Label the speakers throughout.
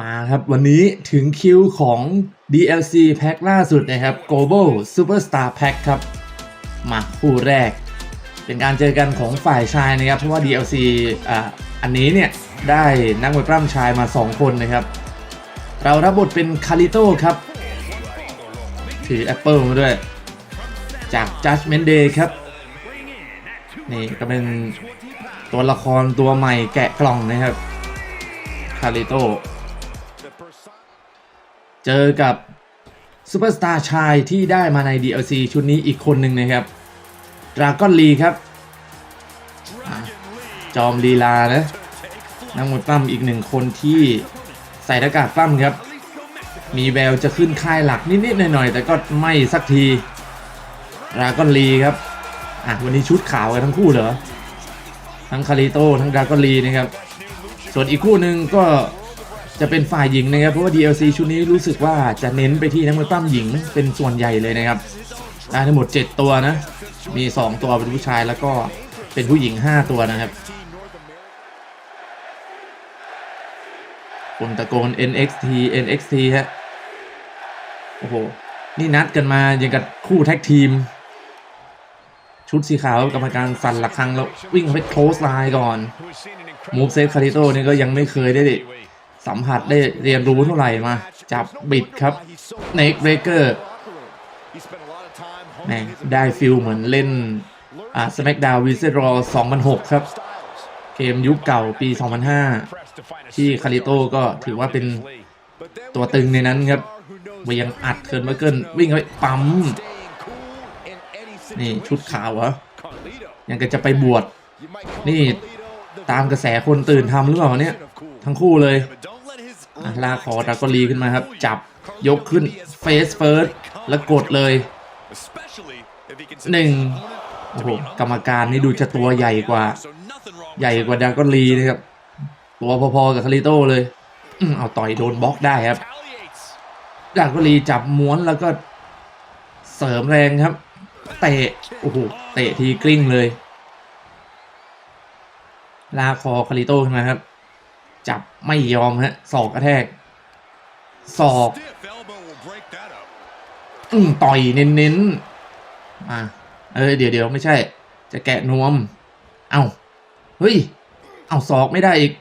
Speaker 1: มาครับวันนี้ถึงคิวของ DLC แพ็คล่าสุดนะครับ Global Superstar Pack ครับ มาคู่แรก เป็นการเจอกันของฝ่ายชายนะครับ เพราะว่า DLC อ่าอันนี้เนี่ย ได้นักมวยปล้ำชายมา 2 คนนะครับ เรารับบทเป็นคาริโต้ครับ ถือแอปเปิลมาด้วย จาก Judgment Day ครับ นี่ก็เป็นตัวละครตัวใหม่แกะกล่องนะครับ คาริโต้ เจอกับซูเปอร์สตาร์ชายที่ได้มาใน DLC ชุดนี้อีกคนหนึ่งนะครับดราก้อนลีครับอะจอมลีลานะนักมวยปล้ำอีกหนึ่งคนที่ใส่หน้ากากปล้ำครับ มีแววจะขึ้นค่ายหลักนิดๆหน่อยๆ แต่ก็ไม่สักทีดราก้อนลีครับ อะ วันนี้ชุดขาวกันทั้งคู่เหรอ ทั้งคาริโต้ทั้งดราก้อนลีนะครับ ส่วนอีกคู่หนึ่งก็ จะเป็นฝ่ายหญิงนะครับ เพราะว่า DLC ชุดนี้รู้สึกว่าจะเน้นไปที่นักมวยปล้ำหญิงเป็นส่วนใหญ่เลยนะครับได้ทั้งหมด 7 ตัวนะ มี 2 ตัวเป็นผู้ชายแล้วก็เป็นผู้หญิง 5 ตัวนะครับคนตะโกน NXT NXT ฮะ โอ้โห นี่นัดกันมาอย่างกับคู่แท็กทีม ชุดสีขาวกรรมการสั่นระฆังแล้ววิ่งเข้าไปโคลสไลน์ก่อน มูฟเซตคาริโต้นี่ก็ยังไม่เคยได้ สัมผัสได้เรียนรู้เท่าไหร่มา จับบิดครับเน k เ r เกอร์แหมได้ฟิลเหมือนเล่นอ่าสแมกดาววิเซอร์รอ2006 ครับ เกมยุคเก่าปี 2005 ที่คาริโต้ก็ถือว่าเป็นตัวตึงในนั้นครับเวียงอัดเคิร์นเบอร์เกิลวิ่งไปปั๊ม นี่ชุดขาวเหรอ ยังก็จะไปบวช นี่ตามกระแสคนตื่นทำหรือเปล่าเนี่ย ทั้งคู่เลย ลากคอดราก็ลีขึ้นมาครับ จับยกขึ้นเฟสเฟิร์สแล้วกดเลยหนึ่งโอ้โหกรรมการนี่ดูจะตัวใหญ่กว่า ใหญ่กว่าดราก็ลีนะครับ ตัวพอๆกับคาริโต้เลยเอาต่อยโดนบล็อกได้ครับดราก็ลีจับม้วนแล้วก็เสริมแรงครับ เตะโอ้โหเตะทีกลิ้งเลย ลากคอคาริโต้ขึ้นมาครับ จับไม่ยอมฮะศอกกระแทกศอกอืมต่อยเน้นๆมาเออเดี๋ยวเดี๋ยวไม่ใช่ จะแกะนวม เอาเฮ้ย เอาศอกไม่ได้อีก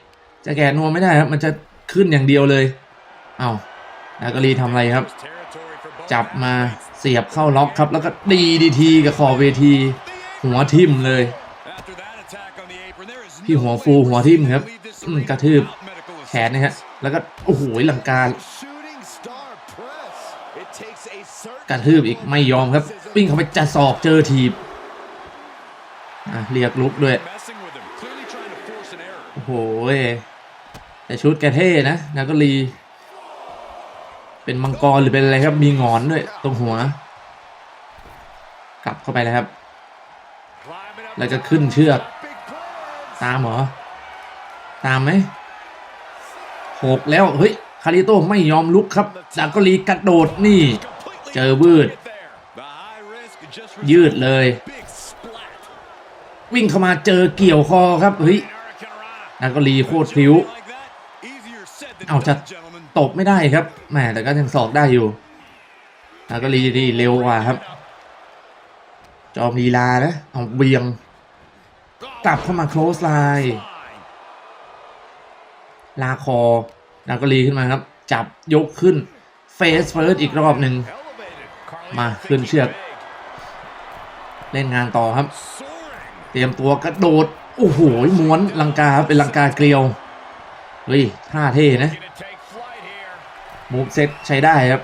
Speaker 1: จะแกะนวมไม่ได้ครับ มันจะขึ้นอย่างเดียวเลย เอาแล้วก็รีทำอะไรครับ จับมาเสียบเข้าล็อกครับ แล้วก็ดีดีทีกับคอเวที หัวทิ่มเลย พี่หัวฟูหัวทิ่มครับอืม กระทืบแขนนะฮะ แล้วก็โอ้โหหลังการกระทืบอีกไม่ยอมครับ วิ่งเข้าไปจะศอกเจอทีบเรียกลุกด้วย โอ้โหแต่ชุดแกเท่นะนาก็รีเป็นมังกรหรือเป็นอะไรครับ มีงอนด้วยตรงหัว กลับเข้าไปเลยครับ แล้วก็ขึ้นเชือก ตามเหรอ ตามไหมหกแล้ว เฮ้ย คาริโต้ไม่ยอมลุกครับจากก็รีกระโดดนี่ เจอบืด ยืดเลย วิ่งเข้ามาเจอเกี่ยวคอครับ เฮ้ยนาก็รีโคตรพลิ้วเอาจะตบไม่ได้ครับแหมแต่ก็ยังสอกได้อยู่นาก็รีดีเร็วกว่าครับ จอมลีลานะ เอาเบียง กลับเข้ามาโคลสไลน์ ลาคอนากรีขึ้นมาครับ จับยกขึ้นเฟสเฟิร์สอีกรอบหนึ่งมาขึ้นเชือก เล่นงานต่อครับ เตรียมตัวกระโดด โอ้โหม้วนลังกาครับเป็นลังกาเกลียวเฮ้ยท่าเท่นะมูฟเซตใช้ได้ครับ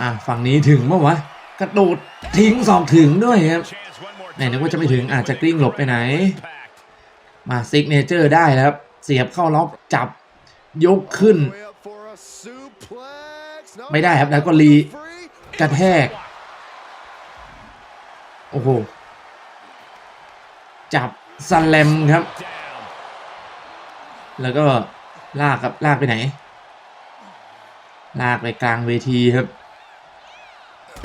Speaker 1: อะฝั่งนี้ถึงเมั้วะกระโดดทิ้งสองถึงด้วยครับไหนนึกว่าจะไม่ถึงอาจจะกลิ้งหลบไปไหน มาซิกเนเจอร์ได้ครับ เสียบเข้าล็อกจับยกขึ้น ไม่ได้ครับแล้วก็รีกระแทก โอ้โห จับสแลมครับ แล้วก็ลากครับลากไปไหน ลากไปกลางเวทีครับ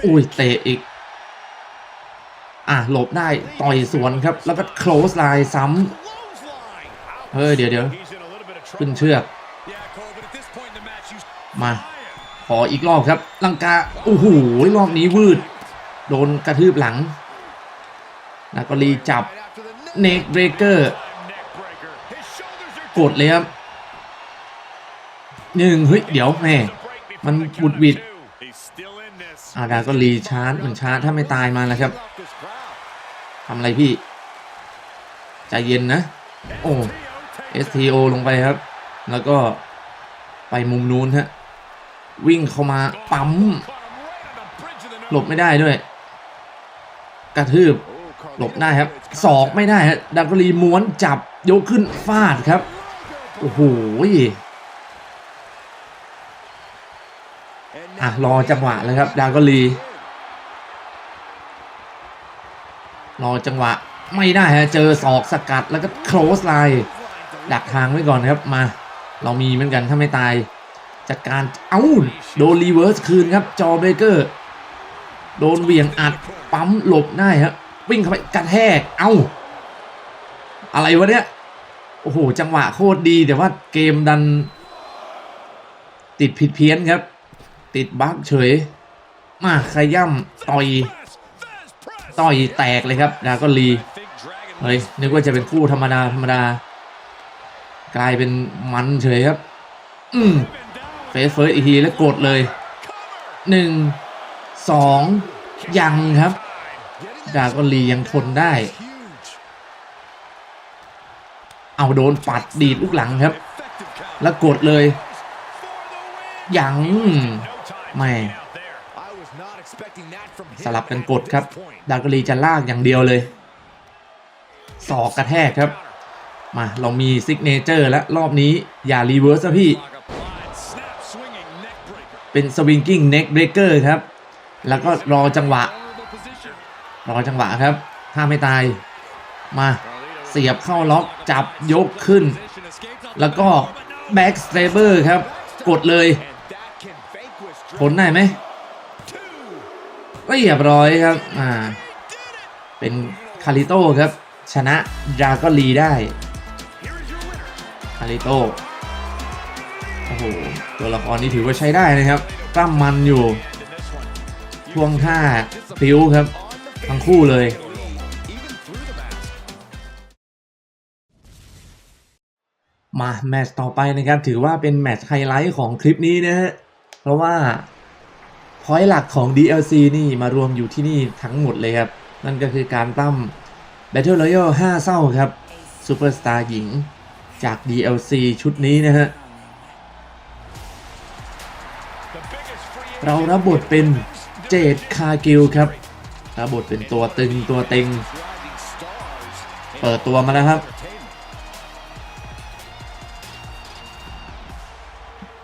Speaker 1: อุ้ยเตะอีก อะหลบได้ต่อยสวนครับ แล้วก็ close line ซ้ำ เฮ้ยเดี๋ยวเดี๋ยวขึ้นเชือก มา ขออีกรอบครับ ลังกา โอ้โห รอบนี้วืด โดนกระทืบหลังนาก็รีจับ เนกเบรเกอร์ กดเลยครับหนึ่งเฮ้ย เดี๋ยวแม่มันบุดหวิดอาดาก็รีชาร์จมันชาร์จถ้าไม่ตายมาแล้วครับทำอะไรพี่ ใจเย็นนะ โอ้ STO ลงไปครับ แล้วก็ไปมุมนู้นฮะ วิ่งเข้ามาปั๊ม หลบไม่ได้ด้วย กระทืบ หลบได้ครับศอกไม่ได้ฮะดักกรีม้วนจับยกขึ้นฟาดครับ โอ้โหอะ รอจังหวะเลยครับ ดากรี รอจังหวะไม่ได้ฮะ เจอศอกสกัดแล้วก็โครสไลน์ ดักทางไว้ก่อนครับมา เรามีเหมือนกันถ้าไม่ตายจัดการเอ้าโดนรีเวิร์สคืนครับจอเบเกอร์โดนเวียงอัดปั๊มหลบได้ครับวิ่งเข้าไปกระแทกเอ้า อะไรวะเนี่ยโอ้โหจังหวะโคตรดีแต่ว่าเกมดัน ติดผิดเพี้ยนครับ ติดบั๊กเฉย มาขย่ำต่อยต่อยแตกเลยครับดาก็ลีเฮ้ยนึกว่าจะเป็นคู่ธรรมดาธรรมดา กลายเป็นมันเฉยครับ อืมเฟสเฟิร์สอีกทีแล้วกดเลยหนึ่งสองยังครับดาก็ลียังทนได้ เอาโดนปัดดีดลูกหลังครับ แล้วกดเลยยังไม่สลับกันกดครับ ดากอรีจะลากอย่างเดียวเลยศอกกระแทกครับ มาเรามีซิกเนเจอร์แล้วรอบนี้อย่ารีเวิร์สนะพี่ เป็นสวิงกิ้งเน็กเบรเกอร์ครับ แล้วก็รอจังหวะ รอจังหวะครับ ถ้าไม่ตาย มาเสียบเข้าล็อกจับยกขึ้น แล้วก็แบ็กสเตเบอร์ครับ กดเลยผลได้ไหมเรียบร้อยครับอ่าเป็นคาริโต้ครับ ชนะดราก็ลีได้ คาริโต้โอ้โห ตัวละครนี้ถือว่าใช้ได้นะครับกล้ามมันอยู่ท่วงท่าพลิ้วครับ ทั้งคู่เลยมาแมตช์ต่อไปนะครับถือว่าเป็นแมตช์ไฮไลท์ของคลิปนี้นะฮะเพราะว่าพอยต์หลักของ DLC นี่มารวมอยู่ที่นี่ทั้งหมดเลยครับ นั่นก็คือการตั้ม Battle Royale 5 เศร้าครับซูเปอร์สตาร์หญิง จาก DLC ชุดนี้นะฮะ เรารับบทเป็นเจดคากิลครับรับบทเป็นตัวตึงตัวเต็ง เปิดตัวมาแล้วครับ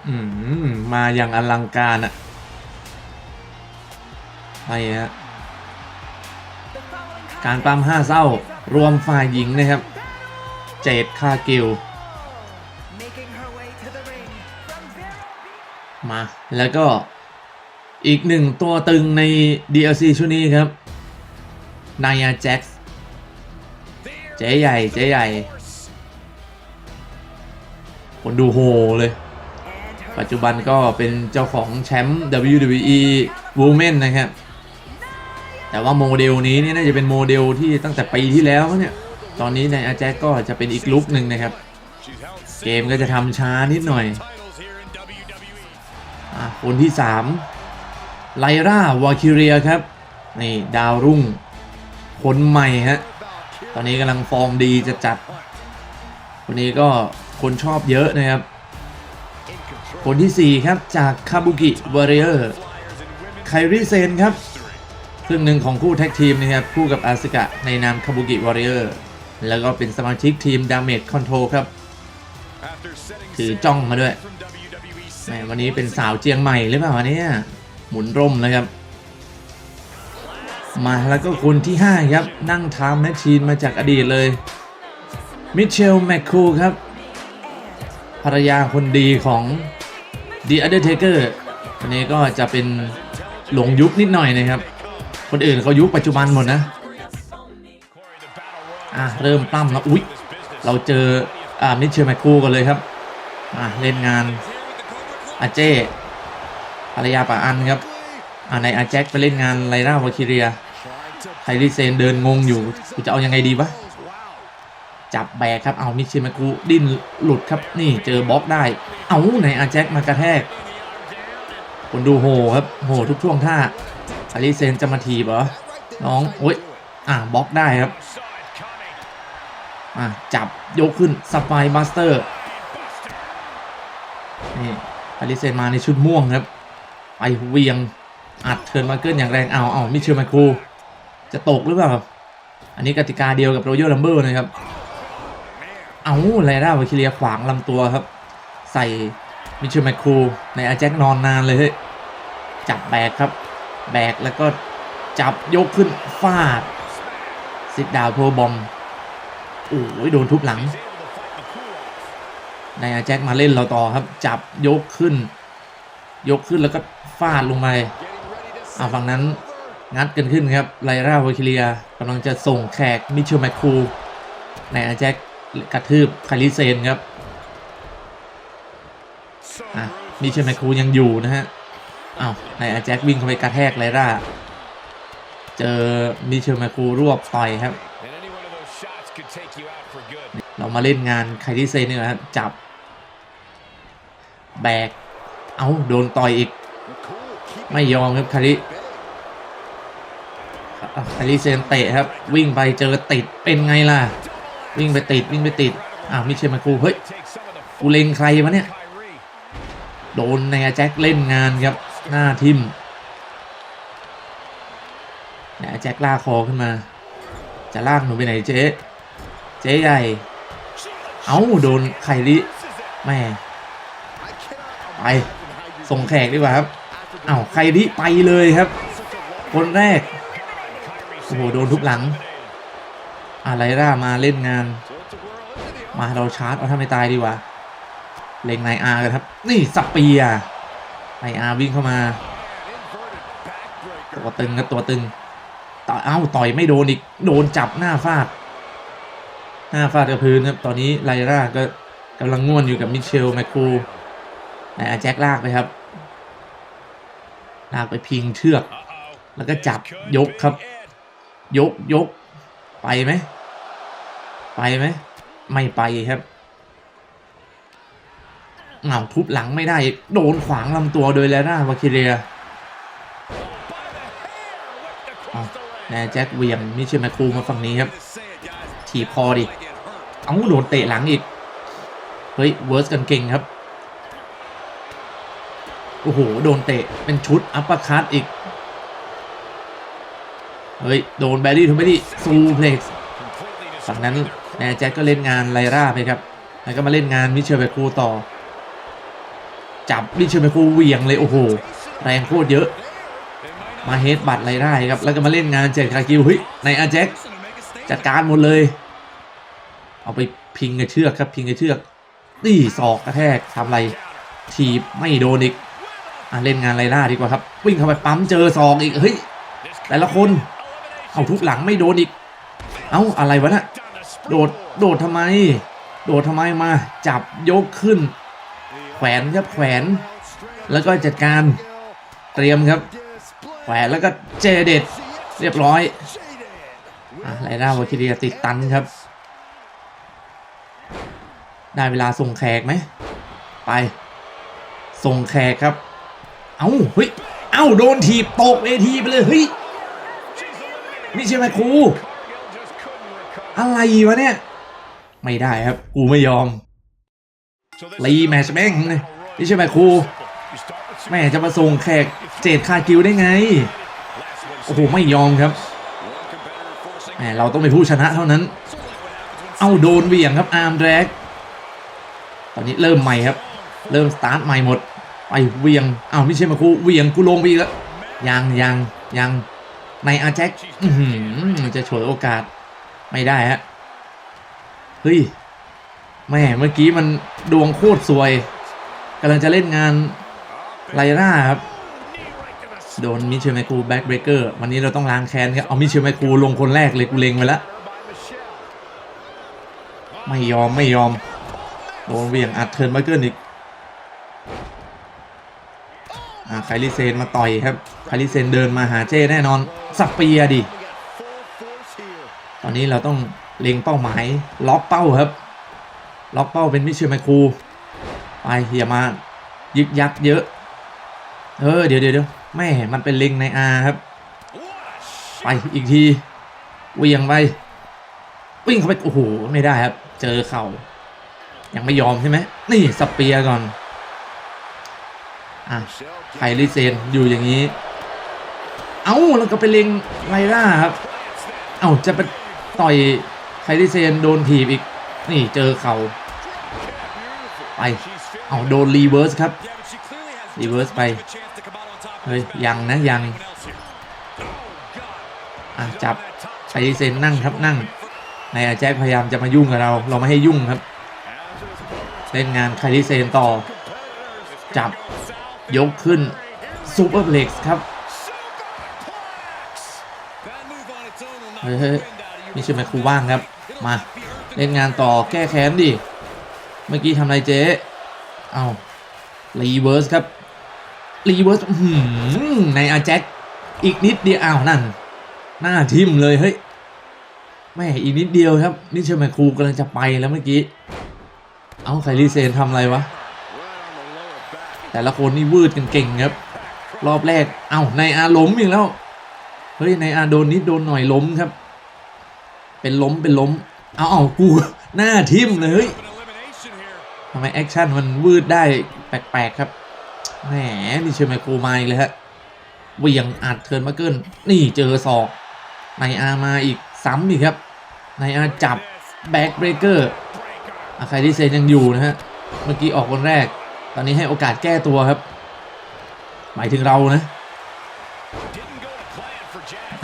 Speaker 1: อืม มาอย่างอลังการอะไปฮะ การปั๊มห้าเศร้ารวมฝ่ายหญิงนะครับ เจดคากิล มา แล้วก็อีกหนึ่งตัวตึงใน DLC ชุดนี้ครับนายาแจ็คเจ๊ใหญ่ เจ๊ใหญ่ คนดูโหเลย ปัจจุบันก็เป็นเจ้าของแชมป์ WWE Women นะครับ แต่ว่าโมเดลนี้นี่น่าจะเป็นโมเดลที่ตั้งแต่ปีที่แล้วเนี่ย ตอนนี้ในอาแจ็คก็จะเป็นอีกลุคหนึ่งนะครับ เกมก็จะทำช้านิดหน่อย คนที่ 3 ไลราวาคิเรียครับ นี่ ดาวรุ่ง คนใหม่ฮะ ตอนนี้กำลังฟอร์มดีจะจัด คนนี้ก็คนชอบเยอะนะครับ คนที่ 4 ครับจากคาบุกิวอริเออร์ไคริเซนครับครึ่งหนึ่งของคู่แท็กทีมนะครับ คู่กับอาสกะในนามคาบุกิวอริเออร์แล้วก็เป็นสมาชิกทีม Damage Control ครับ ถือจ้องมาด้วย แหมวันนี้เป็นสาวเจียงใหม่หรือเปล่าวะเนี่ยหมุนร่มเลยครับ มาแล้วก็คนที่ 5 ครับ นั่งทามแมชชีนมาจากอดีตเลย มิเชลแมคคูครับ ภรรยาคนดีของ The Undertaker วันนี้ก็จะเป็นหลงยุคนิดหน่อยนะครับ คนอื่นเขายุคปัจจุบันหมดนะ อะ เริ่มปล้ำแล้วอุ๊ย เราเจออ่ามิเชลแมคคูกันเลยครับ อะ เล่นงาน อาเจภรรยาป่าอันครับอ่าในอาแจ็คไปเล่นงานไลร่าวาคิเรียไคลิเซนเดินงงอยู่กูจะเอายังไงดีวะจับแบกครับเอามิชิมากุดิ้นหลุดครับนี่เจอบล็อกได้ เอาในอาแจ็คมากระแทกคนดูโหครับโหทุกช่วงท่าไคลิเซนจะมาทีบเหรอน้องโอ้ยอะบล็อกได้ครับอะจับยกขึ้นสไปบัสเตอร์นี่ ไคลิเซนมาในชุดม่วงครับไปเวียงอัดเทิร์นมาเกิลอย่างแรงเอาเอามิเชลไมคูจะตกหรือเปล่าอันนี้กติกาเดียวกับโรยัลลัมเบอร์นะครับ เอาไรด้าวาคิเลียขวางลำตัวครับ ใส่มิเชลไมคคูในอาแจ็คนอนนานเลยเฮ้ยจับแบกครับ แบกแล้วก็จับยกขึ้นฟาดซิดดาวโพบอมโอ้ยโดนทุบหลัง ในอาแจ็คมาเล่นเราต่อครับ จับยกขึ้น ยกขึ้นแล้วก็ฟาดลงไปอ่าฝั่งนั้นงัดกันขึ้นครับไลราวาคิเลียกำลังจะส่งแขกมิเชลแมคคูในอาแจ็คกระทืบคาริเซนครับอะมิเชลแมคคูยังอยู่นะฮะอ้าวในอาแจ็ควิ่งเข้าไปกระแทกไลร่าเจอมิเชลแมคคูรวบต่อยครับ เรามาเล่นงานไคที่เซนนี่แหละครับจับ แบก เอาโดนต่อยอีก ไม่ยอมครับคาริคาริเซนเตะครับ วิ่งไปเจอติดเป็นไงล่ะ วิ่งไปติดวิ่งไปติดอ่าวมิเชลมาคูเฮ้ยกูเลงใครวะเนี่ย โดนนอาแจ็คเล่นงานครับ หน้าทิมนอาแจ็คลากคอขึ้นมา จะลากหนูไปไหนเจ๊ เจ๊ใหญ่ เอ้าโดนไคริแม่ ไปส่งแขกดีกว่าครับเอ้าไคริไปเลยครับ คนแรกโอ้โหโดนทุบหลังอะไรร่ามาเล่นงาน มาเราชาร์จเอาถ้าไม่ตายดีกว่าเล็งนายอาร์กันครับ นี่สเปียร์นายอาวิ่งเข้ามา ตัวตึงครับตัวตึงต่อเอ้าต่อยไม่โดนอีกโดนจับหน้าฟาด หน้าฟาดกับพื้นครับตอนนี้ไลร่าก็กำลังง่วนอยู่กับมิเชลแมคคู นายอาแจ็คลากไปครับ ลากไปพิงเชือก แล้วก็จับยกครับ ยกยก ไปไหม ไปไหม ไม่ไปครับเหงาทุบหลังไม่ได้ โดนขวางลำตัวโดยแลน่าวาคิเรียเอาแนแจ็คเวียงมิเชลแมคคูมาฝั่งนี้ครับถีบคอดิ เอ้าโดนเตะหลังอีก เฮ้ยเวิร์สกันเก่งครับ โอ้โห โดนเตะ เป็นชุดอัปเปอร์คัตอีก เฮ้ย โดนแบรี่ทูเบดี้ซูเพล็กซ์ฝั่งนั้นแนแจ็คก็เล่นงานไลร่าไปครับ แล้วก็มาเล่นงานมิเชลเบคูต่อ จับมิเชลเบคูเหวี่ยงเลย โอ้โห แรงโคตรเยอะ มาเฮดบัตไลร่าครับ แล้วก็มาเล่นงานเจคากิวเฮ้ยในอาแจ็คจัดการหมดเลย เอาไปพิงกับเชือกครับ พิงกับเชือกนี่ศอกกระแทกทำไร ถีบไม่โดนอีก เล่นงานไลล่าดีกว่าครับ วิ่งเข้าไปปั๊มเจอศอกอีกเฮ้ยแต่ละคนเอาทุกหลังไม่โดนอีก เอ้าอะไรวะน่ะโดดโดดทำไม โดดทำไมมาจับยกขึ้น แขวนครับแขวน แล้วก็จัดการเตรียมครับ แขวนแล้วก็เจเด็ดเรียบร้อยไลล่าวาคิเรียติดตันครับ ได้เวลาส่งแขกไหม ไป ส่งแขกครับ เอ้าเฮ้ยเอ้าโดนถีบตกเวทีไปเลยเฮ้ยนี่ใช่ไหมครูอะไรวะเนี่ย ไม่ได้ครับ กูไม่ยอมรีแมชแม่งเลยนี่ใช่ไหมครูแม่จะมาส่งแขกเจดคากิวได้ไง โอ้โห ไม่ยอมครับแหมเราต้องเป็นผู้ชนะเท่านั้น เอาโดนเหวี่ยงครับอาร์มแดกตอนนี้เริ่มใหม่ครับ เริ่มสตาร์ทใหม่หมด ไปเวียงเอาไม่ใช่มาคูเวียงกูลงไปแล้วยังยังยังในอาแจ็คจะฉวยโอกาสไม่ได้ฮะเฮ้ยแม่เมื่อกี้มันดวงโคตรสวยกำลังจะเล่นงานไลร่าครับโดนมิเชลไมคูแบ็กเบรกเกอร์วันนี้เราต้องล้างแค้นครับเอามิเชลไมคูลงคนแรกเลยกูเลงไว้แล้วไม่ยอมไม่ยอมโดนเวียงอัดเทิร์นมาเกิลอีก อ่า ไคลิเซนมาต่อยครับไคลิเซนเดินมาหาเจ้แน่นอนสับเปียดิ ตอนนี้เราต้องเล็งเป้าหมายล็อกเป้าครับ ล็อกเป้าเป็นมิเชลไมคูไปอย่ามายึกยักเยอะ เออเดี๋ยวเดี๋ยวเดี๋ยวแม่มันเป็นเล็งในอาครับ ไปอีกทีเวียงไปวิ่งเข้าไปโอ้โหไม่ได้ครับ เจอเข่ายังไม่ยอมใช่ไหมนี่สเปียร์ก่อนอะ ไคลิเซนอยู่อย่างนี้ เอ้าแล้วก็ไปเล็งไลล่าครับ เอ้าจะไปต่อยไคลิเซนโดนถีบอีก นี่เจอเขาไป เอาโดนรีเวิร์สครับ รีเวิร์สไป เฮ้ย ยังนะยัง อะจับไคลิเซนนั่งครับนั่งในอาแจ็คพยายามจะมายุ่งกับเรา เราไม่ให้ยุ่งครับ เล่นงานไคลิเซนต่อ จับ ยกขึ้นซูเปอร์เล็กซ์ครับเฮ้ยนี่ใช่ไหมครูว่างครับ มาเล่นงานต่อแก้แค้นดิ เมื่อกี้ทำอะไรเจ๊เอารีเวิร์สครับ รีเวิร์สหืมในอาแจ็คอีกนิดเดียวอ้าวนั่น หน้าทิมเลยเฮ้ยแม่อีกนิดเดียวครับ นี่ใช่ไหมครูกำลังจะไปแล้วเมื่อกี้ เอาไคลีเซนทำอะไรวะ แต่ละคนนี่วืดกันเก่งครับ รอบแรก เอ้าในอาล้มอีกแล้ว เฮ้ยในอาโดนนิดโดนหน่อยล้มครับ เป็นล้มเป็นล้ม เอาเอากูหน้าทิมเลยทำไมแอคชั่นมันวืดได้แปลกๆครับ แหมนี่เชื่อไหมครูมเลยฮะเวียงอัดเทิร์นมาเกิลนี่เจอศอกในอามาอีกซ้ำอีกครับ ในอาจับแบ็กเบรกเกอร์อาคาดิเซนยังอยู่นะฮะ เมื่อกี้ออกคนแรก ตอนนี้ให้โอกาสแก้ตัวครับ หมายถึงเรานะ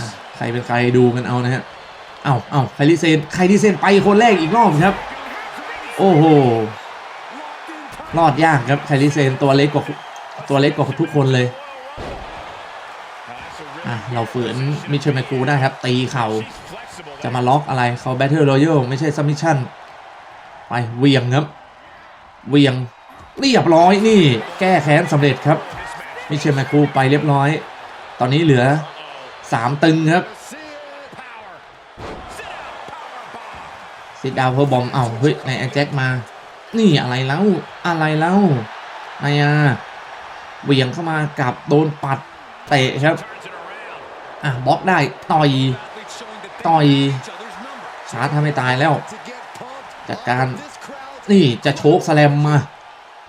Speaker 1: ะใครเป็นใครดูกันเอานะฮะเอาเอาไครลิเซนไครลิเซนไปคนแรกอีกรอบครับ โอ้โหรอดยากครับไคลิเซนตัวเล็กกว่าตัวเล็กกว่าทุกคนเลยอะเราฝืนมิเชลแมคคูได้ครับ ตีเข่าจะมาล็อกอะไรเขาแบทเทิลรอยัลไม่ใช่ซัมมิชชั่นไปเวียงครับเวียง เรียบร้อยนี่ แก้แค้นสำเร็จครับ มิเชลแมคคูไปเรียบร้อย ตอนนี้เหลือ 3 ตึงครับซิดดาวเพอร์บอมเอ้าเฮ้ยในแอจ็คมา นี่อะไรแล้วอะไรแล้วนายาเหวี่ยงเข้ามากับโดนปัดเตะครับ อะบล็อกได้ต่อยต่อยชาร์จทำให้ตายแล้ว จัดการนี่จะโชกแสลมมา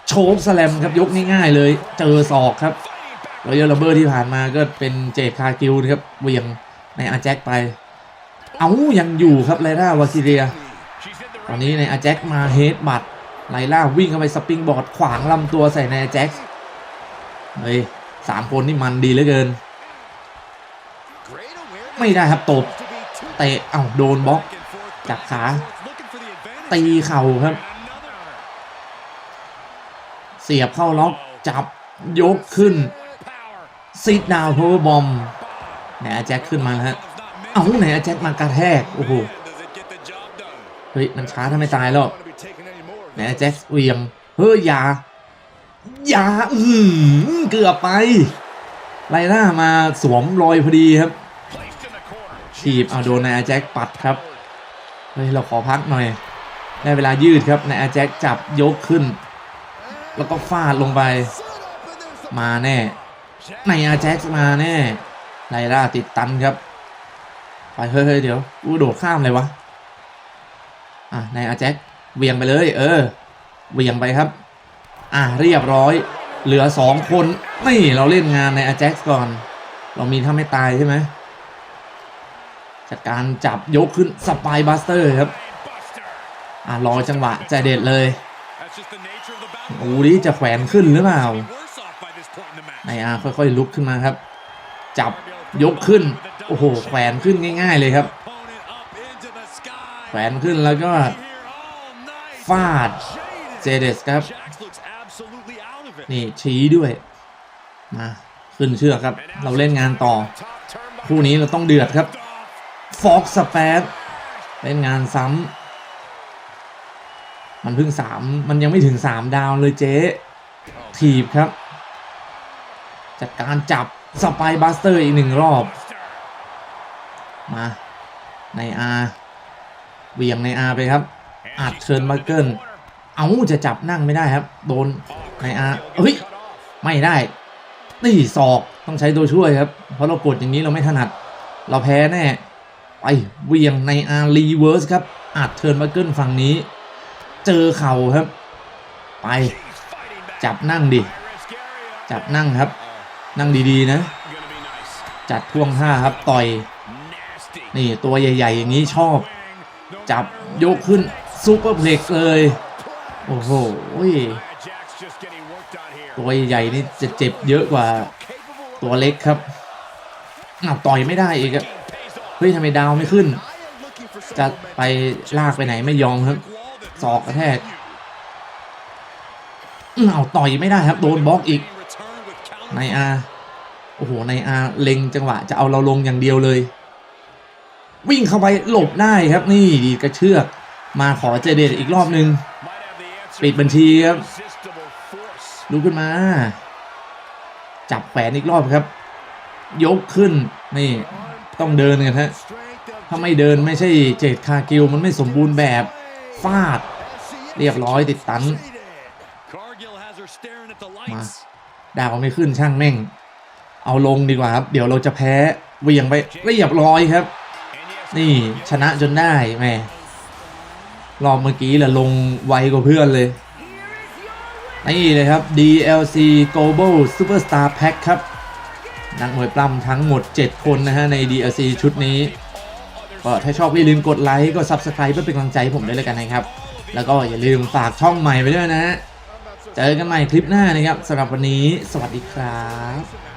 Speaker 1: โชกสแลมครับยกง่ายๆเลยเจอศอกครับรอยัลลัมเบอร์ที่ผ่านมาก็เป็นเจคคากิลนะครับเวียงในอาแจ็คไป เอายังอยู่ครับไลล่าวาคิเรีย ตอนนี้ในอาแจ็คมาเฮดบัตไลล่าวิ่งเข้าไปสปริงบอร์ดขวางลำตัวใส่ในอาแจ็คเฮ้ยสามคนนี่มันดีเหลือเกิน ไม่ได้ครับตบเตะเอ้าโดนบล็อกจับขาตีเข่าครับ เสียบเข้าล็อกจับยกขึ้นซิดดาวโพเวอร์บอมไหนอาแจ็คขึ้นมาฮะเอาไหนอาแจ็คมากระแทกโอ้โหเฮ้ยมันช้าถ้าไม่ตายแล้วไหนอาแจ็คเวียงเฮ้ยอย่าอย่าอืมเกือบไปไลล่ามาสวมรอยพอดีครับทีบเอาโดนนายอาแจ็คปัดครับเฮ้ยเราขอพักหน่อยได้เวลายืดครับนายอาแจ็คจับยกขึ้น แล้วก็ฟาดลงไป มาแน่ ในายอาแจ็คมาแน่ไลล่าติดตันครับ ไปเฮ้ยเดี๋ยวกูโดดข้ามเลยวะ อะในายอาแจ็คเวียงไปเลย เออ เวียงไปครับ อะเรียบร้อย เหลือสองคนนี่เราเล่นงานในอาแจ็คก่อน เรามีถ้าไม่ตายใช่ไหมจัดการจับยกขึ้นสปายบัสเตอร์ครับ อะรอจังหวะใจเด็ดเลย อ้ดิจะแขวนขึ้นหรือเปล่านายอาค่อยๆลุกขึ้นมาครับ จับยกขึ้น โอ้โห แขวนขึ้นง่าย ๆ เลยครับ แขวนขึ้นแล้วก็ฟาดเจเดสครับ นี่ชี้ด้วย มาขึ้นเชือกครับ เราเล่นงานต่อ คู่นี้เราต้องเดือดครับฟอกสเปซเล่นงานซ้ำ มันเพิ่งสามมันยังไม่ถึงสามดาวเลยเจ๊ถีบครับ จัดการจับสไปบัสเตอร์อีกหนึ่งรอบ มาในอาเวียงในอาไปครับอัดเชิญมาเกิลเอาจะจับนั่งไม่ได้ครับ โดนในอาเฮ้ยไม่ได้นี่ศอกต้องใช้ตัวช่วยครับ เพราะเรากดอย่างนี้เราไม่ถนัด เราแพ้แน่ไปเวียงในอารีเวิร์สครับอัดเทิร์นมาเกิลฝั่งนี้ เจอเข่าครับ ไป จับนั่งดิ จับนั่งครับ นั่งดีๆนะ จัดท่วงท่าครับต่อย นี่ตัวใหญ่ ๆ อย่างนี้ชอบ จับยกขึ้นซูเปอร์เพล็กซ์เลย โอ้โหตัวใหญ่ๆนี่จะเจ็บเยอะกว่าตัวเล็กครับอ้าวต่อยไม่ได้อีกอะเฮ้ยทำไมดาวไม่ขึ้น จะไปลากไปไหนไม่ยอมครับ ศอกกระแทกเอาต่อยไม่ได้ครับ โดนบล็อกอีก ในอาโอ้โห ในอาเล็งจังหวะจะเอาเราลงอย่างเดียวเลย วิ่งเข้าไปหลบได้ครับนี่ดีกระเชือก มาขอเจเดตอีกรอบนึง ปิดบัญชีครับลุกขึ้นมา จับแขวนอีกรอบครับ ยกขึ้นนี่ต้องเดินกันฮะถ้าไม่เดินไม่ใช่เจดคากิลมันไม่สมบูรณ์แบบฟาด เรียบร้อยติดตัน มาดาวไม่ขึ้นช่างแม่ง เอาลงดีกว่าครับ เดี๋ยวเราจะแพ้เหวียงไปเรียบร้อยครับ นี่ชนะจนได้แหม่รอบเมื่อกี้แหละลงไวกว่าเพื่อนเลยนี่เลยครับ DLC Global Superstar Pack ครับ นักมวยปล้ำทั้งหมด 7 คนนะฮะ ใน DLC ชุดนี้ ก็ถ้าชอบอย่าลืมกดไลค์ กด Subscribe เพื่อเป็นกำลังใจให้ผมด้วยเลยกันนะครับ แล้วก็อย่าลืมฝากช่องใหม่ไปด้วยนะฮะเจอกันใหม่คลิปหน้านะครับสำหรับวันนี้ สวัสดีครับ